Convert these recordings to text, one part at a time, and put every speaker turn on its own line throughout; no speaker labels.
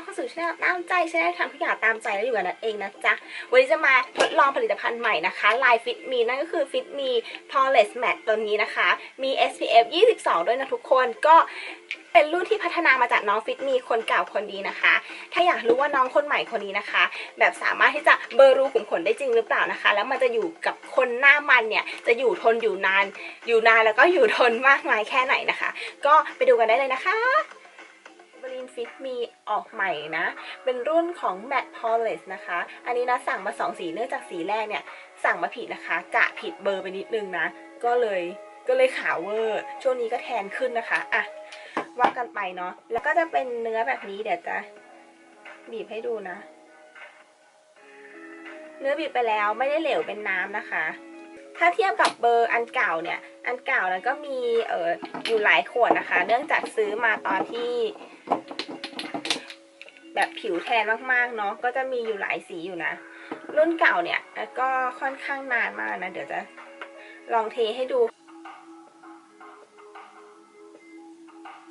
รับเข้าสู่ช่องตามใจช่องทำทุกอย่างตามใจแล้วอยู่กับนัดเองนะจ๊ะ วันนี้จะมาทดลองผลิตภัณฑ์ใหม่นะคะ Line Fit Me นั่นก็คือ Fit Me Poreless Matte ตัวนี้นะคะ มี SPF 22 ด้วยนะทุกคนก็เป็นรุ่นที่พัฒนามาจากน้อง Fit Me คนเก่าคนดีนะคะ ถ้าอยากรู้ว่าน้องคนใหม่คนนี้นะคะ แบบสามารถที่จะเบอร์รูขุมขนได้จริงหรือเปล่านะคะ แล้วมันจะอยู่กับคนหน้ามันเนี่ย จะอยู่ทนอยู่นาน อยู่นานแล้วก็อยู่ทนมากมายแค่ไหนนะคะ ก็ไปดูกันได้เลยนะคะ บรินฟิตมีออกใหม่นะ เป็นรุ่นของ Matte Polish นะคะ อันนี้นะสั่งมาสองสีเนื่องจากสีแรกเนี่ย สั่งมาผิดนะคะ กะผิดเบอร์ไปนิดนึงนะ ก็เลยก็เลยขาวเวอร์ ช่วงนี้ก็แทนขึ้นนะคะ อะว่ากันไปเนาะ แล้วก็จะเป็นเนื้อแบบนี้เดี๋ยวจะบีบให้ดูนะ เนื้อบีบไปแล้วไม่ได้เหลวเป็นน้ำนะคะถ้าเทียบกับเบอร์อันเก่าเนี่ย อันเก่านั้นก็มีเอออยู่หลายขวดนะคะ เนื่องจากซื้อมาตอนที่ แบบผิวแทนมากๆเนาะก็จะมีอยู่หลายสีอยู่นะ รุ่นเก่าเนี่ยก็ค่อนข้างนานมากนะ เดี๋ยวจะลองเทให้ดู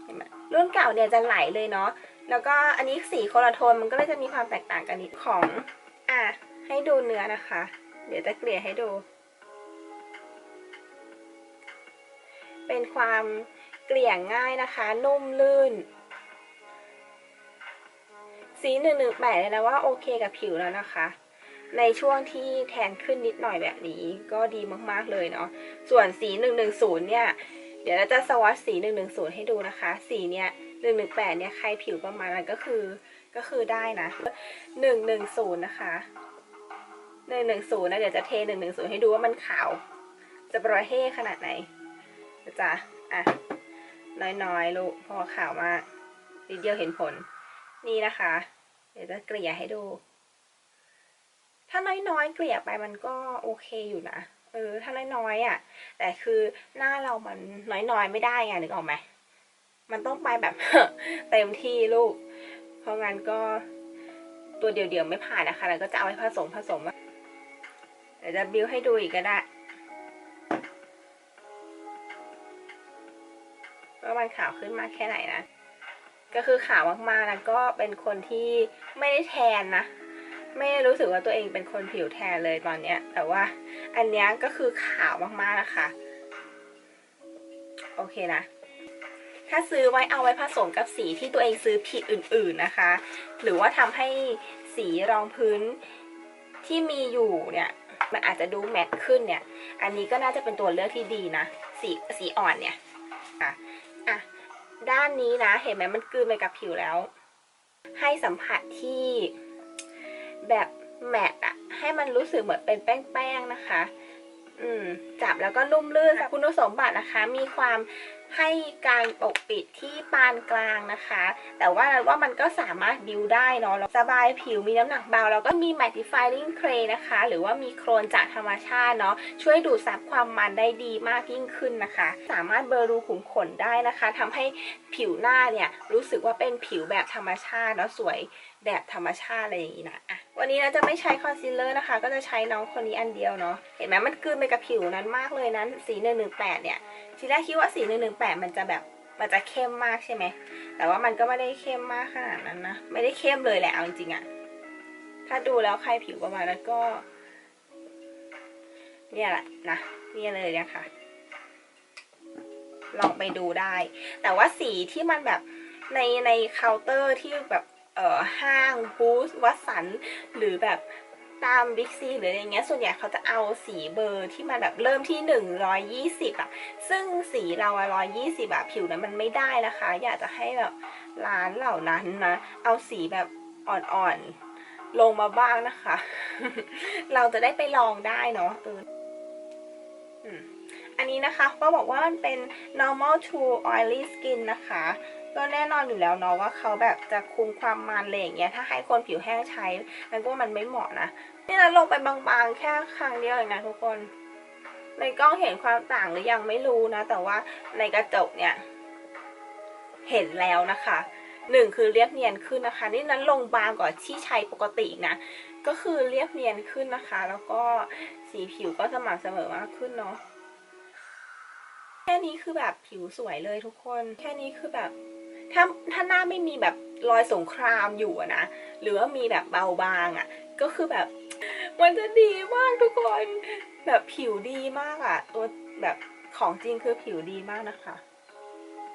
เห็นไหมรุ่นเก่าเนี่ยจะไหลเลยเนาะ แล้วก็อันนี้สีโคละโทนมันก็เลยจะมีความแตกต่างกันนิดของ อะ ให้ดูเนื้อนะคะ เดี๋ยวจะเกลี่ยให้ดู เป็นความเกลี่ยง่ายนะคะ นุ่มลื่น สีหนึ่งแปดเลยนะว่าโอเคกับผิวแล้วนะคะ ในช่วงที่แทนขึ้นนิดหน่อยแบบนี้ก็ดีมากๆเลยเนาะส่วนสีหนึ่งหนึ่งศูนย์เนี่ย เดี๋ยวเราจะสวอตสีหนึ่งหนึ่งศูนย์ให้ดูนะคะ สีเนี้ยหนึ่งแปดเนี่ยใครผิวประมาณนั้นก็คือก็คือได้นะหนึ่งหนึ่งศูนย์นะคะหนึ่งหนึ่งศูนย์นะเดี๋ยวจะเทหนึ่งหนึ่งศูนย์ให้ดูว่ามันขาว จะประเทขนาดไหนจ๊ะอะน้อยๆลูกเพอขาวมากนิดเดียวเห็นผล นี่นะคะ เดี๋ยวจะเกลี่ยให้ดู ถ้าน้อยๆเกลี่ยไปมันก็โอเคอยู่นะเออถ้าน้อยๆอะ แต่คือหน้าเรามันน้อยๆไม่ได้ไงนึกออกไหมมันต้องไปแบบเต็มที่ลูก เพราะงั้นก็ตัวเดียวๆไม่ผ่านนะคะ แล้วก็จะเอาไปผสมผสมเดี๋ยวจะบิวให้ดูอีกก็ได้ว่ามันขาวขึ้นมากแค่ไหนนะ ก็คือขาวมากๆนะก็เป็นคนที่ไม่ได้แทนนะ ไม่รู้สึกว่าตัวเองเป็นคนผิวแทนเลยตอนเนี้ย แต่ว่าอันเนี้ยก็คือขาวมากๆนะคะ โอเคนะ ถ้าซื้อไว้เอาไว้ผสมกับสีที่ตัวเองซื้อผิดอื่นๆนะคะ หรือว่าทำให้สีรองพื้นที่มีอยู่เนี่ยมันอาจจะดูแมตต์ขึ้นเนี่ย อันนี้ก็น่าจะเป็นตัวเลือกที่ดีนะ สีสีอ่อนเนี่ยอะ ด้านนี้นะ เห็นไหมมันกลืนไปกับผิวแล้ว ให้สัมผัสที่แบบแมตต์อะให้มันรู้สึกเหมือนเป็นแป้งๆนะคะ อืมจับแล้วก็นุ่มลื่นคุณสมบัตินะคะ มีความ ให้การปกปิดที่ปานกลางนะคะ แต่ว่าว่ามันก็สามารถดิวได้เนาะสบายผิวมีน้ำหนักเบา แล้วก็มี mattifying clay นะคะ หรือว่ามีโครนจากธรรมชาติเนาะช่วยดูดซับความมันได้ดีมากยิ่งขึ้นนะคะ สามารถเบลอรูขุมขนได้นะคะทำให้ผิวหน้าเนี่ยรู้สึกว่าเป็นผิวแบบธรรมชาติแล้วสวยแบบธรรมชาติอะไรอย่างนี้นะอะ วันนี้เราจะไม่ใช้คอนซีลเลอร์นะคะ ก็จะใช้น้องคนนี้อันเดียวเนาะ เห็นไหมมันกลืนไปกับผิวนั้นมากเลยนั้นสีหนึ่งหนึ่งแปดเนี่ย ทีแรกคิดว่าสีหนึ่งหนึ่งแปดมันจะแบบมันจะเข้มมากใช่ไหม แต่ว่ามันก็ไม่ได้เข้มมากขนาดนั้นนะ ไม่ได้เข้มเลยแหละเอาจริงๆอะถ้าดูแล้วใครผิวประมาณนั้นก็ เนี่ยแหละนะเนี่ยเลยนะคะลองไปดูได้ แต่ว่าสีที่มันแบบในในเคาน์เตอร์ที่แบบ ห้างบูสวัสันหรือแบบตามบิ๊กซีหรืออะไรเงี้ย ส่วนใหญ่เขาจะเอาสีเบอร์ที่มันแบบเริ่มที่หนึ่งร้อยยี่สิบอะซึ่งสีเราอะร้อยยี่สิบอะผิวนั้นมันไม่ได้นะคะ อยากจะให้แบบร้านเหล่านั้นนะ เอาสีแบบอ่อนๆ ลงมาบ้างนะคะ เราจะได้ไปลองได้เนาะเอออันนี้นะคะก็บอกว่ามันเป็น normal to oily skin นะคะ ก็แน่นอนอยู่แล้วเนาะว่าเขาแบบจะคุมความมันอะไรอย่างเงี้ยถ้าให้คนผิวแห้งใช้มันก็มันไม่เหมาะนะนี่นะลงไปบางๆ แค่ครั้งเดียวเองนะทุกคน ในกล้องเห็นความต่างหรือยังไม่รู้นะ แต่ว่าในกระจกเนี่ย เห็นแล้วนะคะหนึ่งคือเรียบเนียนขึ้นนะคะ นี่นั้นลงบางกว่าที่ใช้ปกตินะ ก็คือเรียบเนียนขึ้นนะคะ แล้วก็สีผิวก็สม่ำเสมอมากขึ้นเนาะ แค่นี้คือแบบผิวสวยเลยทุกคน แค่นี้คือแบบ ถ้าถ้าหน้าไม่มีแบบรอยสงครามอยู่นะ หรือว่ามีแบบเบาบางอะก็คือแบบ มันจะดีมากทุกคน แบบผิวดีมากอะ ตัวแบบของจริงคือผิวดีมากนะคะ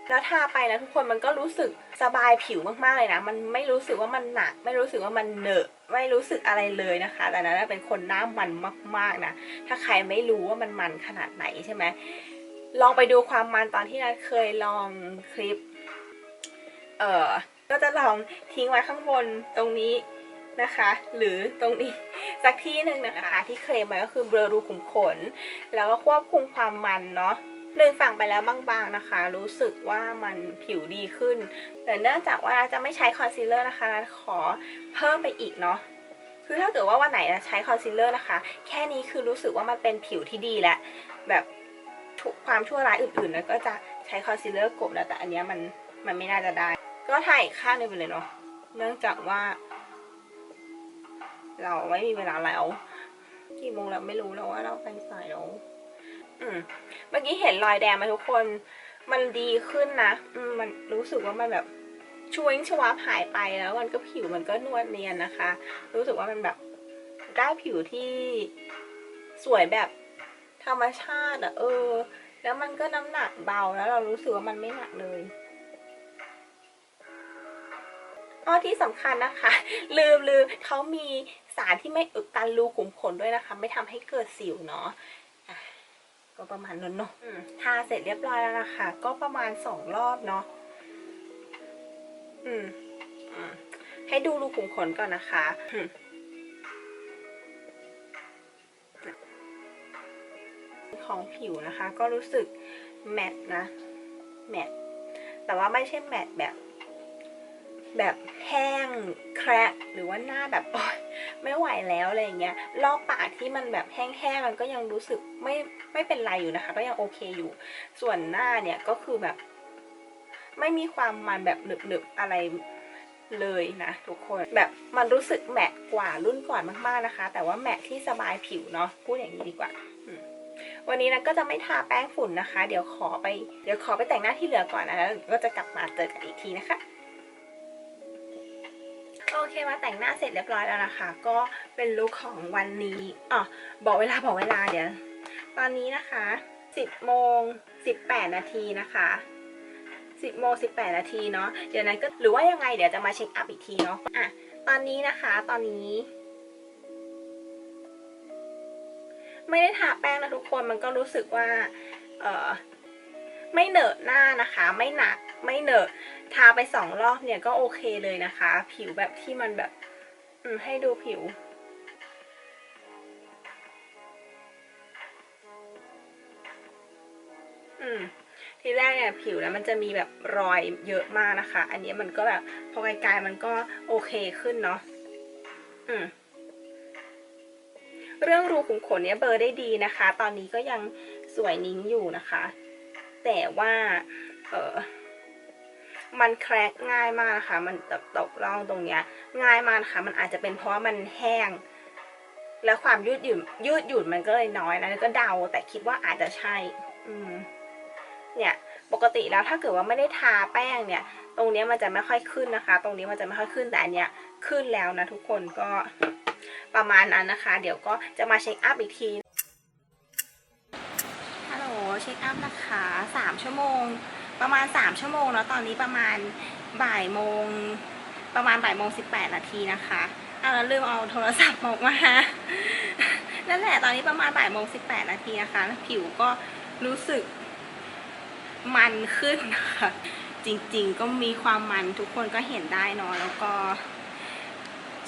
แล้วทาไปนะทุกคนมันก็รู้สึกสบายผิวมากๆเลยนะ มันไม่รู้สึกว่ามันหนัก ไม่รู้สึกว่ามันเหนอะ ไม่รู้สึกอะไรเลยนะคะ แต่นั้นเป็นคนหน้ามันมากๆนะ ถ้าใครไม่รู้ว่ามันมันขนาดไหนใช่ไหม ลองไปดูความมันตอนที่นัทเคยลองคลิป เอ่อ ก็จะลองทิ้งไว้ข้างบนตรงนี้นะคะ หรือตรงนี้สักที่หนึ่งนะคะ ที่เคลมไว้ก็คือเบลอรูขุมขน แล้วก็ควบคุมความมันเนาะหนึ่งฝั่งไปแล้วบางๆนะคะ รู้สึกว่ามันผิวดีขึ้น แต่เนื่องจากว่าจะไม่ใช้คอนซีลเลอร์นะคะขอเพิ่มไปอีกเนาะคือถ้าเกิดว่าวันไหนนะใช้คอนซีลเลอร์นะคะ แค่นี้คือรู้สึกว่ามันเป็นผิวที่ดีแล้วแบบ ความชั่วร้ายอื่นๆนะก็จะใช้คอนซีลเลอร์กลบแล้วแต่อันนี้มันมันไม่น่าจะได้ ก็ถ่ายข้างนึงไปเลยเนาะเนื่องจากว่า เราไม่มีเวลาแล้ว กี่โมงแล้วไม่รู้แล้วว่าเราไปสายแล้วอืมเมื่อกี้เห็นรอยแดงมาทุกคน มันดีขึ้นนะอืมมันรู้สึกว่ามันแบบช่วยชวาบหายไปแล้วมันก็ผิวมันก็นวลเนียนนะคะ รู้สึกว่ามันแบบได้ผิวที่สวยแบบ ธรรมชาติอะเออ แล้วมันก็น้ำหนักเบาแล้วเรารู้สึกว่ามันไม่หนักเลยอ้อที่สำคัญนะคะ ลืมลืมเขามีสารที่ไม่อุดตันรูขุมขนด้วยนะคะ ไม่ทำให้เกิดสิวเนาะะก็ประมาณนั้นเนาะทาเสร็จเรียบร้อยแล้วนะคะ ก็ประมาณสองรอบเนาะอืมอืมให้ดูรูขุมขนก่อนนะคะ ของผิวนะคะ ก็รู้สึกแมตต์นะแมตต์แต่ว่าไม่ใช่แมตต์แบบ แบบแห้งแคระหรือว่าหน้าแบบโอ๊ยไม่ไหวแล้วอะไรเงี้ยรอบปากที่มันแบบแห้งๆมันก็ยังรู้สึกไม่ไม่เป็นไรอยู่นะคะ ก็ยังโอเคอยู่ ส่วนหน้าเนี่ยก็คือแบบ ไม่มีความมันแบบหนึบๆอะไรเลยนะทุกคนแบบมันรู้สึกแมตต์กว่ารุ่นก่อนมากๆนะคะ แต่ว่าแมตต์ที่สบายผิวเนาะพูดอย่างนี้ดีกว่า วันนี้นะก็จะไม่ทาแป้งฝุ่นนะคะ เดี๋ยวขอไป เดี๋ยวขอไปแต่งหน้าที่เหลือก่อนนะแล้วก็จะกลับมาเจอกันอีกทีนะคะโอเคมาแต่งหน้าเสร็จเรียบร้อยแล้วนะคะ ก็เป็นลุคของวันนี้อ๋อบอกเวลาบอกเวลาเดี๋ยวตอนนี้นะคะ 10โมง18 นาทีนะคะ10โมง18 นาทีเนาะเดี๋ยวนั้นก็หรือว่ายังไงเดี๋ยวจะมาเช็คอัพอีกทีเนาะอะตอนนี้นะคะ ตอนนี้ ไม่ได้ทาแป้งนะทุกคนมันก็รู้สึกว่าเออไม่เหนอะหน้านะคะ ไม่หนักไม่เหนอะทาไปสองรอบเนี่ยก็โอเคเลยนะคะ ผิวแบบที่มันแบบอืให้ดูผิวทีแรกเนี่ยผิวแล้วมันจะมีแบบรอยเยอะมากนะคะ อันนี้มันก็แบบพอไกลๆมันก็โอเคขึ้นเนาะอืม เรื่องรูขุมขนเนี่ยเบลอร์ได้ดีนะคะ ตอนนี้ก็ยังสวยนิ้งอยู่นะคะ แต่ว่าเออมันแครกง่ายมากนะคะ มันตกตกร่องตรงเนี้ย ง่ายมากนะคะ มันอาจจะเป็นเพราะว่ามันแห้ง แล้วความยืดหยุ่นยืดหยุ่นมันก็เลยน้อยนะก็เดาแต่คิดว่าอาจจะใช่ อืม เนี่ยปกติแล้วถ้าเกิดว่าไม่ได้ทาแป้งเนี่ย ตรงเนี้ยมันจะไม่ค่อยขึ้นนะคะ ตรงนี้มันจะไม่ค่อยขึ้นแต่อันเนี้ยขึ้นแล้วนะทุกคนก็ ประมาณนั้นนะคะ เดี๋ยวก็จะมาเช็คอัพอีกทีฮัลโหลเช็คอัพนะคะสามชั่วโมง ประมาณสามชั่วโมงแล้วตอนนี้ประมาณบ่ายโมง ประมาณบ่ายโมงสิบแปดนาทีนะคะเอาแล้วลืมเอาโทรศัพท์ออกมานั่นแหละตอนนี้ประมาณบ่ายโมงสิบแปดนาทีนะคะแล้วผิวก็รู้สึกมันขึ้นนะคะจริงๆก็มีความมันทุกคนก็เห็นได้เนาะแล้วก็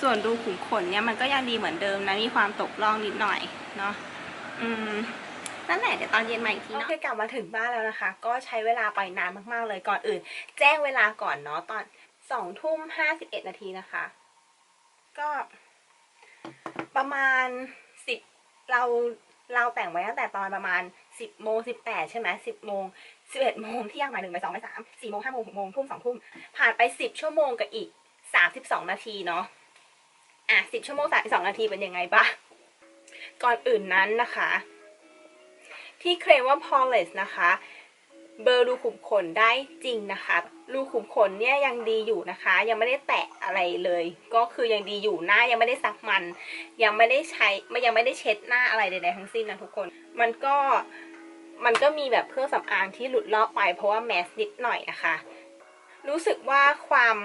ส่วนรูขุมขนเนี่ยมันก็ยังดีเหมือนเดิมนะ มีความตกล่องนิดหน่อยเนาะอืมนั่นแหละเดี๋ยวตอนเย็นมาอีกทีเนาะโอเคกลับมาถึงบ้านแล้วนะคะ ก็ใช้เวลาไปนานมากๆเลยก่อนอื่น แจ้งเวลาก่อนเนาะตอนสองทุ่มห้าสิบเอ็ดนาทีนะคะ ก็ประมาณสิบเราเราแต่งไว้ตั้งแต่ตอนประมาณสิบโมงสิบแปดใช่ไหมสิบโมงสิบเอ็ดโมงเที่ยงหมายถึงไปสองไปสามสี่โมงห้าโมงหกโมงทุ่มสองทุ่มผ่านไปสิบชั่วโมงกับอีกสามสิบสองนาทีเนาะ อะสิบชั่วโมงสามสองนาทีเป็นยังไงบ้างก่อนอื่นนั้นนะคะ ที่เคลมว่า Poreless นะคะเบอร์รูขุมขนได้จริงนะคะ รูขุมขนเนี่ยยังดีอยู่นะคะ ยังไม่ได้แตะอะไรเลย ก็คือยังดีอยู่หน้ายังไม่ได้ซักมัน ยังไม่ได้ใช้ไม่ยังไม่ได้เช็ดหน้าอะไรใดๆทั้งสิ้นนะทุกคน มันก็มันก็มีแบบเครื่องสำอางที่หลุดลอกไปเพราะว่าแมสนิดหน่อยนะคะ รู้สึกว่าความ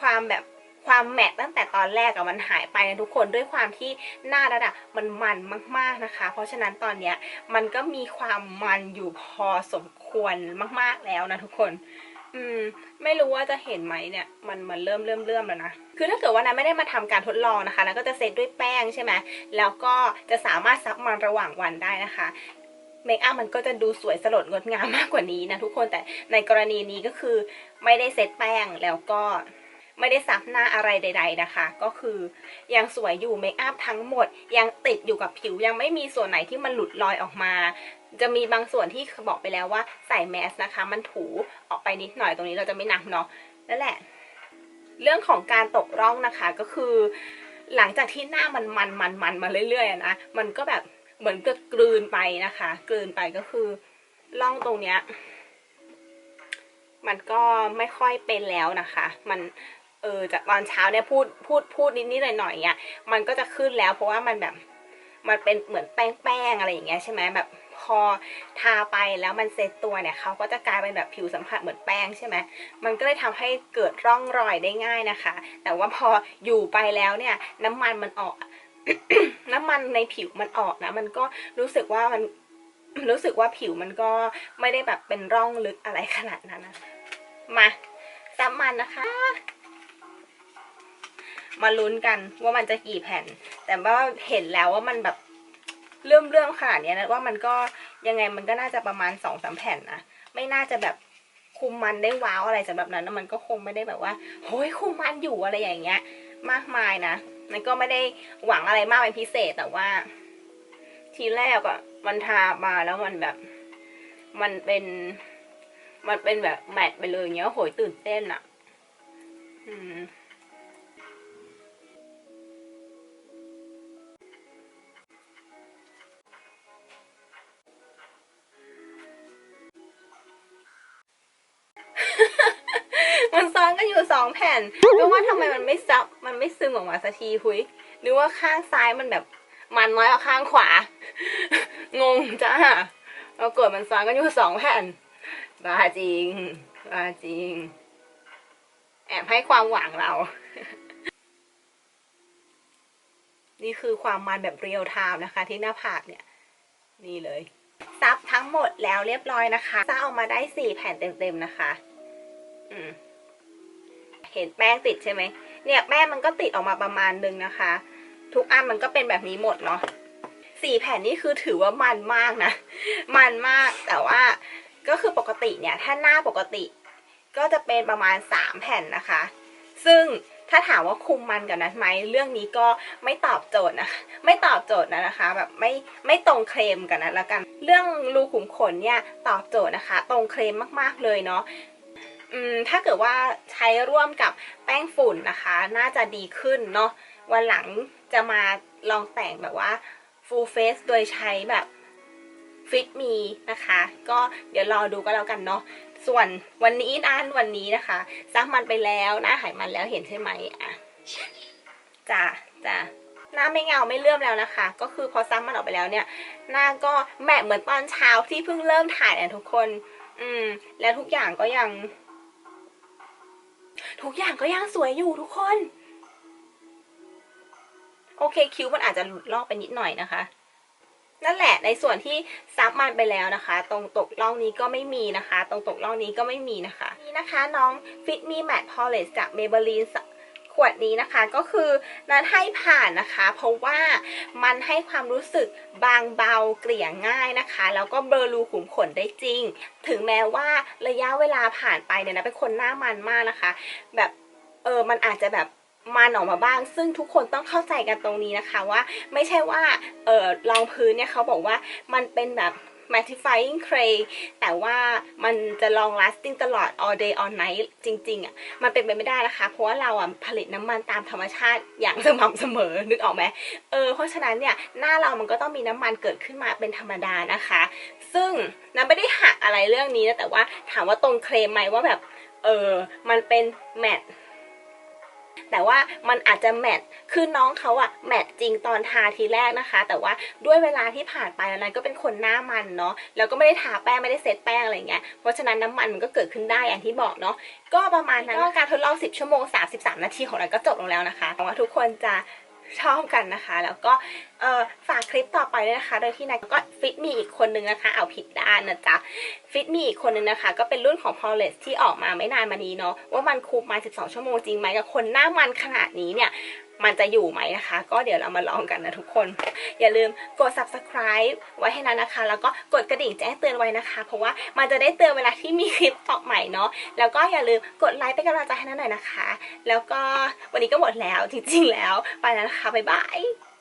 ความแบบ ความแมตตั้งแต่ตอนแรกอะมันหายไปนะทุกคนด้วยความที่หน้าระดับมันมันมาก ๆนะคะ เพราะฉะนั้นตอนเนี้ยมันก็มีความมันอยู่พอสมควรมากๆแล้วนะทุกคน อืม ไม่รู้ว่าจะเห็นไหมเนี่ย มันมันเริ่มเริ่มเริ่มแล้วนะคือถ้าเกิดว่านั้นไม่ได้มาทำการทดลองนะคะนั้นก็จะเซตด้วยแป้งใช่ไหมแล้วก็จะสามารถซับมันระหว่างวันได้นะคะเมคอัพมันก็จะดูสวยสลดงดงามมากกว่านี้นะทุกคนแต่ในกรณีนี้ก็คือไม่ได้เซตแป้งแล้วก็ ไม่ได้ซับหน้าอะไรใด ๆนะคะ ก็คือยังสวยอยู่เมคอัพทั้งหมด ยังติดอยู่กับผิวยังไม่มีส่วนไหนที่มันหลุดลอยออกมา จะมีบางส่วนที่บอกไปแล้วว่าใส่แมสนะคะ มันถูออกไปนิดหน่อยตรงนี้เราจะไม่นับเนาะนั่นแหละ เรื่องของการตกร่องนะคะก็คือ หลังจากที่หน้ามันมันมันมันมาเรื่อยๆนะมันก็แบบเหมือนกับกลืนไปนะคะ กลืนไปก็คือร่องตรงเนี้ยมันก็ไม่ค่อยเป็นแล้วนะคะ มัน เออจากตอนเช้าเนี่ยพูดพูดพูดนิดๆหน่อยๆเงี้ยมันก็จะขึ้นแล้วเพราะว่ามันแบบมันเป็นเหมือนแป้งๆอะไรอย่างเงี้ยใช่ไหมแบบพอทาไปแล้วมันเซตตัวเนี่ยเขาก็จะกลายเป็นแบบผิวสัมผัสเหมือนแป้งใช่ไหมมันก็เลยทำให้เกิดร่องรอยได้ง่ายนะคะ แต่ว่าพออยู่ไปแล้วเนี่ยน้ำมันมันออก น้ำมันในผิวมันออกนะ มันก็รู้สึกว่ามันรู้สึกว่าผิวมันก็ไม่ได้แบบเป็นร่องลึกอะไรขนาดนั้นนะมาซับมันนะคะ มาลุ้นกันว่ามันจะกี่แผ่น แต่ว่าเห็นแล้วว่ามันแบบเรื่มเรื่อมขนาดเนี้ยนะว่ามันก็ยังไงมันก็น่าจะประมาณสองสามแผ่นนะไม่น่าจะแบบคุมมันได้ว้าวอะไรสำหรับนั้นมันก็คงไม่ได้แบบว่าโอ้ยคุมมันอยู่อะไรอย่างเงี้ย มากมายนะมันก็ไม่ได้หวังอะไรมากเป็นพิเศษแต่ว่า ทีแรกอะมันทามาแล้วมันแบบ มันเป็น มันเป็นแบบแมทไปเลยเงี้ยโหยตื่นเต้นอะอืม องแผ่นก็ว่าทำไมมันไม่ซับมันไม่ซึมออกมาสักทีคุยหรือว่าข้างซ้ายมันแบบมันน้อยกว่าข้างขวา งงจ้าปรากฏมันซ้อนกันอยู่สองแผ่นบ้าจริงบ้าจริง แอบให้ความหวังเรา นี่คือความมันแบบเรียลไทม์นะคะ ที่หน้าผากเนี่ย นี่เลยซับทั้งหมดแล้วเรียบร้อยนะคะซับออกมาได้สี่แผ่นเต็มๆนะคะ อืม เห็นแป้งติดใช่ไหมเนี่ยแป้งมันก็ติดออกมาประมาณนึงนะคะ ทุกอันมันก็เป็นแบบนี้หมดเนาะสี่แผ่นนี่คือถือว่ามันมากนะ มันมากแต่ว่าก็คือปกติเนี่ยถ้าหน้าปกติก็จะเป็นประมาณสามแผ่นนะคะ ซึ่งถ้าถามว่าคุมมันกับนั้นไหมเรื่องนี้ก็ไม่ตอบโจทย์นะไม่ตอบโจทย์นะนะคะ แบบไม่ไม่ตรงเคลมกันนะแล้วกัน เรื่องรูขุมขนเนี่ยตอบโจทย์นะคะ ตรงเคลมมากๆเลยเนาะ ถ้าเกิดว่าใช้ร่วมกับแป้งฝุ่นนะคะ น่าจะดีขึ้นเนาะวันหลังจะมาลองแต่งแบบว่า full face โดยใช้แบบ fit me นะคะ ก็เดี๋ยวรอดูก็แล้วกันเนาะส่วนวันนี้นะวันนี้นะคะซักมันไปแล้วหน้าหายมันแล้วเห็นใช่ไหมอะจ้ะจ้ะหน้าไม่เงาไม่เลื่อมแล้วนะคะ ก็คือพอซักมันออกไปแล้วเนี่ย หน้าก็แมทเหมือนตอนเช้าที่เพิ่งเริ่มถ่ายนะทุกคน อืม แล้วทุกอย่างก็ยัง ทุกอย่างก็ยังสวยอยู่ทุกคน โอเคคิ้วมันอาจจะหลุดลอกไปนิดหน่อยนะคะ นั่นแหละในส่วนที่ซับมันไปแล้วนะคะ ตรงตกล่องนี้ก็ไม่มีนะคะ ตรงตกล่องนี้ก็ไม่มีนะคะ นี่นะคะน้อง Fit Me Matte Polish จาก Maybelline ขวดนี้นะคะก็คือนัดให้ผ่านนะคะ เพราะว่ามันให้ความรู้สึกบางเบาเกลี่ยง่ายนะคะ แล้วก็เบลอรูขุมขนได้จริง ถึงแม้ว่าระยะเวลาผ่านไปเนี่ยนะเป็นคนหน้ามันมากนะคะ แบบเออมันอาจจะแบบมันออกมาบ้าง ซึ่งทุกคนต้องเข้าใจกันตรงนี้นะคะว่า ไม่ใช่ว่าเออรองพื้นเนี่ยเขาบอกว่ามันเป็นแบบ mattifying clay แต่ว่ามันจะ long lasting ตลอด all day all night จริงๆอะมันเป็นไปไม่ได้นะคะ เพราะว่าเราอะผลิตน้ำมันตามธรรมชาติอย่างสม่ำเสมอนึกออกไหมเออเพราะฉะนั้นเนี่ยหน้าเรามันก็ต้องมีน้ำมันเกิดขึ้นมาเป็นธรรมดานะคะ ซึ่งน้ำไม่ได้หักอะไรเรื่องนี้นะแต่ว่าถามว่าตรงเคลมไหมว่าแบบเออมันเป็นแมท แต่ว่ามันอาจจะแมทคือน้องเขาอะแมทจริงตอนทาทีแรกนะคะ แต่ว่าด้วยเวลาที่ผ่านไปแล้วนั้นก็เป็นคนหน้ามันเนาะแล้วก็ไม่ได้ทาแป้งไม่ได้เซตแป้งอะไรเงี้ยเพราะฉะนั้นน้ำมันมันก็เกิดขึ้นได้อย่างที่บอกเนาะก็ประมาณนั้นก็การทดลอง 10 ชั่วโมง 33 นาทีของเราก็จบลงแล้วนะคะหวังว่าทุกคนจะ ชอบกันนะคะ แล้วก็ฝากคลิปต่อไปด้วยนะคะ โดยที่นายก็ฟิตมีอีกคนนึงนะคะ เอาผิดด้านนะจ๊ะฟิตมีอีกคนนึงนะคะ ก็เป็นรุ่นของ p o l e s ที่ออกมาไม่นานมานี้เนาะว่ามันคูมมา 12 ชั่วโมงจริงไหมกับคนหน้ามันขนาดนี้เนี่ย มันจะอยู่ไหมนะคะ ก็เดี๋ยวเรามาลองกันนะทุกคน อย่าลืมกด subscribe ไว้ให้นะนะคะ แล้วก็กดกระดิ่งแจ้งเตือนไว้นะคะ เพราะว่ามันจะได้เตือนเวลาที่มีคลิปออกใหม่เนาะแล้วก็อย่าลืมกดไลค์เป็นกำลังใจให้นันหน่อยนะคะ แล้วก็วันนี้ก็หมดแล้วจริงๆแล้วไปแล้วนะคะบ๊ายบาย